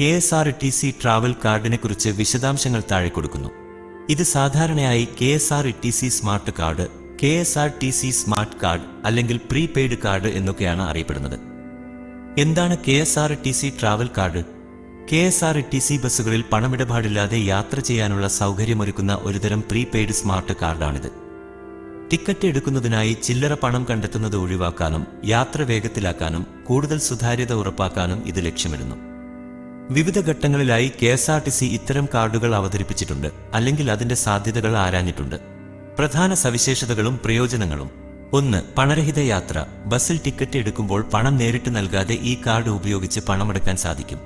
K S R T C travel കാർഡിനെ കുറിച്ച് വിശദാംശങ്ങൾ താഴെ കൊടുക്കുന്നു. ഇത് സാധാരണയായി K S R T C smart card K S R T C smart card അല്ലെങ്കിൽ പ്രീപെയ്ഡ് കാർഡ് എന്നൊക്കെയാണ് അറിയപ്പെടുന്നത്. എന്താണ് K S R T C travel card? K S R T C ബസ്സുകളിൽ പണമിടപാടില്ലാതെ യാത്ര ചെയ്യാനുള്ള സൗകര്യമൊരുക്കുന്ന ഒരുതരം പ്രീപെയ്ഡ് സ്മാർട്ട് കാർഡാണിത്. ടിക്കറ്റ് എടുക്കുന്നതിനായി ചില്ലറ പണം കണ്ടെത്തുന്നത് ഒഴിവാക്കാനും യാത്ര വേഗത്തിലാക്കാനും കൂടുതൽ സുതാര്യത ഉറപ്പാക്കാനും ഇത് ലക്ഷ്യമിടുന്നു. വിവിധ ഘട്ടങ്ങളിലായി K S R T C ഇത്തരം കാർഡുകൾ അവതരിപ്പിച്ചിട്ടുണ്ട് അല്ലെങ്കിൽ അതിന്റെ സാധ്യതകൾ ആരാഞ്ഞിട്ടുണ്ട്. പ്രധാന സവിശേഷതകളും പ്രയോജനങ്ങളും. ഒന്ന് പണരഹിത യാത്ര. ബസ്സിൽ ടിക്കറ്റ് എടുക്കുമ്പോൾ പണം നേരിട്ട് നൽകാതെ ഈ കാർഡ് ഉപയോഗിച്ച് പണമെടുക്കാൻ സാധിക്കും.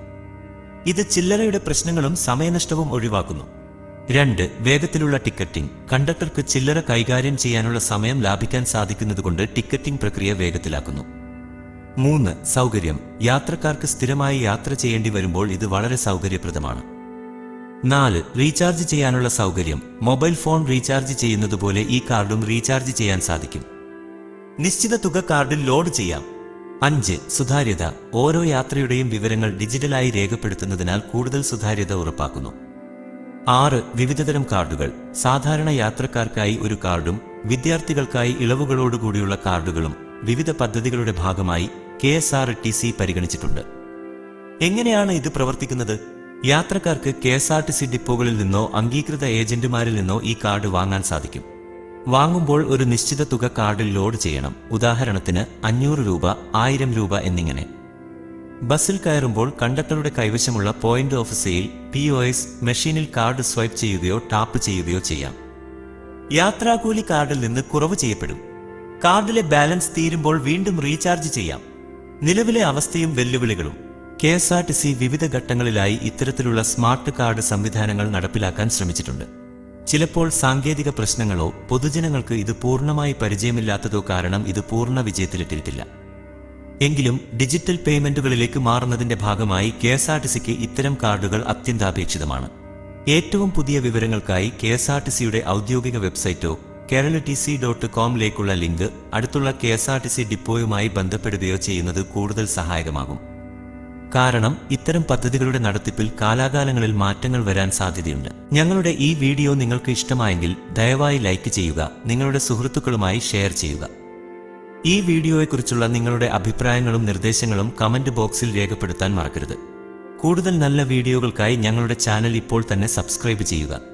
ഇത് ചില്ലറയുടെ പ്രശ്നങ്ങളും സമയനഷ്ടവും ഒഴിവാക്കുന്നു. രണ്ട് വേഗത്തിലുള്ള ടിക്കറ്റിംഗ്. കണ്ടക്ടർക്ക് ചില്ലറ കൈകാര്യം ചെയ്യാനുള്ള സമയം ലാഭിക്കാൻ സാധിക്കുന്നതുകൊണ്ട് ടിക്കറ്റിംഗ് പ്രക്രിയ വേഗത്തിലാക്കുന്നു. മൂന്ന് സൗകര്യം. യാത്രക്കാർക്ക് സ്ഥിരമായി യാത്ര ചെയ്യേണ്ടി വരുമ്പോൾ ഇത് വളരെ സൗകര്യപ്രദമാണ്. നാല് റീചാർജ് ചെയ്യാനുള്ള സൗകര്യം. മൊബൈൽ ഫോൺ റീചാർജ് ചെയ്യുന്നതുപോലെ ഈ കാർഡും റീചാർജ് ചെയ്യാൻ സാധിക്കും. നിശ്ചിത തുക കാർഡിൽ ലോഡ് ചെയ്യാം. അഞ്ച് സുതാര്യത. ഓരോ യാത്രയുടെയും വിവരങ്ങൾ ഡിജിറ്റലായി രേഖപ്പെടുത്തുന്നതിനാൽ കൂടുതൽ സുതാര്യത ഉറപ്പാക്കുന്നു. ആറ് വിവിധതരം കാർഡുകൾ. സാധാരണ യാത്രക്കാർക്കായി ഒരു കാർഡും വിദ്യാർത്ഥികൾക്കായി ഇളവുകളോടുകൂടിയുള്ള കാർഡുകളും വിവിധ പദ്ധതികളുടെ ഭാഗമായി K S R T C പരിഗണിച്ചിട്ടുണ്ട്. എങ്ങനെയാണ് ഇത് പ്രവർത്തിക്കുന്നത്? യാത്രക്കാർക്ക് K S R T C ഡിപ്പോകളിൽ നിന്നോ അംഗീകൃത ഏജന്റുമാരിൽ നിന്നോ ഈ കാർഡ് വാങ്ങാൻ സാധിക്കും. വാങ്ങുമ്പോൾ ഒരു നിശ്ചിത തുക കാർഡിൽ ലോഡ് ചെയ്യണം. ഉദാഹരണത്തിന് അഞ്ഞൂറ് രൂപ ആയിരം രൂപ എന്നിങ്ങനെ. ബസ്സിൽ കയറുമ്പോൾ കണ്ടക്ടറുടെ കൈവശമുള്ള point of sale P O S മെഷീനിൽ കാർഡ് സ്വൈപ്പ് ചെയ്യുകയോ ടാപ്പ് ചെയ്യുകയോ ചെയ്യാം. യാത്രാകൂലി കാർഡിൽ നിന്ന് കുറവ് ചെയ്യപ്പെടും. കാർഡിലെ ബാലൻസ് തീരുമ്പോൾ വീണ്ടും റീചാർജ് ചെയ്യാം. നിലവിലെ അവസ്ഥയും വെല്ലുവിളികളും K S R T C വിവിധ ഘട്ടങ്ങളിലായി ഇത്തരത്തിലുള്ള സ്മാർട്ട് കാർഡ് സംവിധാനങ്ങൾ നടപ്പിലാക്കാൻ ശ്രമിച്ചിട്ടുണ്ട്. ചിലപ്പോൾ സാങ്കേതിക പ്രശ്നങ്ങളോ പൊതുജനങ്ങൾക്ക് ഇത് പൂർണമായി പരിചയമില്ലാത്തതോ കാരണം ഇത് പൂർണ വിജയത്തിലെത്തിയിട്ടില്ല എങ്കിലും ഡിജിറ്റൽ പേയ്മെന്റുകളിലേക്ക് മാറുന്നതിന്റെ ഭാഗമായി കെ എസ് ആർ ടി സിക്ക് ഇത്തരം കാർഡുകൾ അത്യന്താപേക്ഷിതമാണ്. ഏറ്റവും പുതിയ വിവരങ്ങൾക്കായി കെ എസ് ആർ ടി സിയുടെ ഔദ്യോഗിക വെബ്സൈറ്റോ കേരള ടി സി ഡോട്ട് കോമിലേക്കുള്ള ലിങ്ക് അടുത്തുള്ള K S R T C ഡിപ്പോയുമായി ബന്ധപ്പെടുകയോ ചെയ്യുന്നത് കൂടുതൽ സഹായകമാകും. കാരണം ഇത്തരം പദ്ധതികളുടെ നടത്തിപ്പിൽ കാലാകാലങ്ങളിൽ മാറ്റങ്ങൾ വരാൻ സാധ്യതയുണ്ട്. ഞങ്ങളുടെ ഈ വീഡിയോ നിങ്ങൾക്ക് ഇഷ്ടമായെങ്കിൽ ദയവായി ലൈക്ക് ചെയ്യുക നിങ്ങളുടെ സുഹൃത്തുക്കളുമായി ഷെയർ ചെയ്യുക. ഈ വീഡിയോയെക്കുറിച്ചുള്ള നിങ്ങളുടെ അഭിപ്രായങ്ങളും നിർദ്ദേശങ്ങളും കമന്റ് ബോക്സിൽ രേഖപ്പെടുത്താൻ മറക്കരുത്. കൂടുതൽ നല്ല വീഡിയോകൾക്കായി ഞങ്ങളുടെ ചാനൽ ഇപ്പോൾ തന്നെ സബ്സ്ക്രൈബ് ചെയ്യുക.